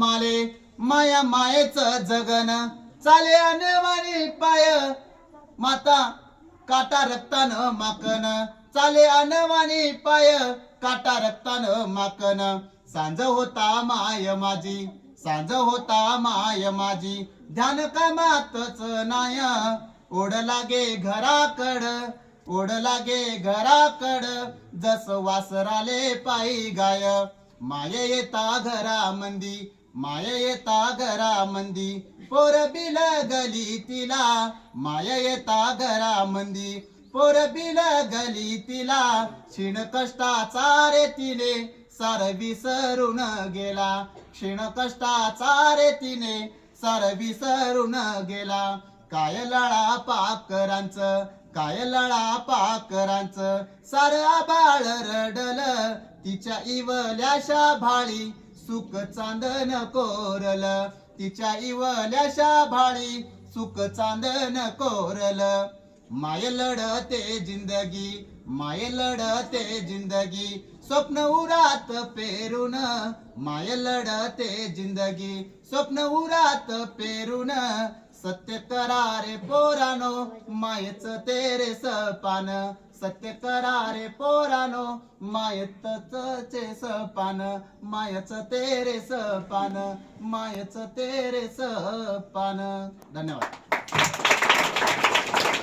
माले माया मायेच जगन. चाले अनवाणी पाय माता काटा रक्तान माकन. चाले अनवाणी पाय काटा रक्तानं माकन. सांज होता माय माझी सांज होता माय माझी ध्यान कामातच नाय ओढ लागे घराकड ओढ लागे घराकड. जस वासराले पायी गाय माय येता घरा मंदी माय येता घरा मंदी पोर बिल गली तिला. माय येता घरा मंदी पोर बिल गली तिला. क्षीण कष्टाचा रे तिने सार विसरून गेला. क्षीण कष्टाचा रे तिने सार विसरून गेला. काय लळा पाकरांचं काय लळा पाकरांचं. सार बाळ रडल तिच्या इवल्याशा भाळी. सुख चांदन कोरल. तिच्या इवल्याशा भाळी सुख चांदन कोरल. माय लढते जिंदगी माय लढते जिंदगी. स्वप्न उरात पेरून माय लढते जिंदगी. स्वप्न उरात पेरून सत्य करारे पोरानो मायच तेरे सपान. सत्य करारे पोरानो मायतच सपान. मायच तेरे सपान मायच तेरे सपान. धन्यवाद.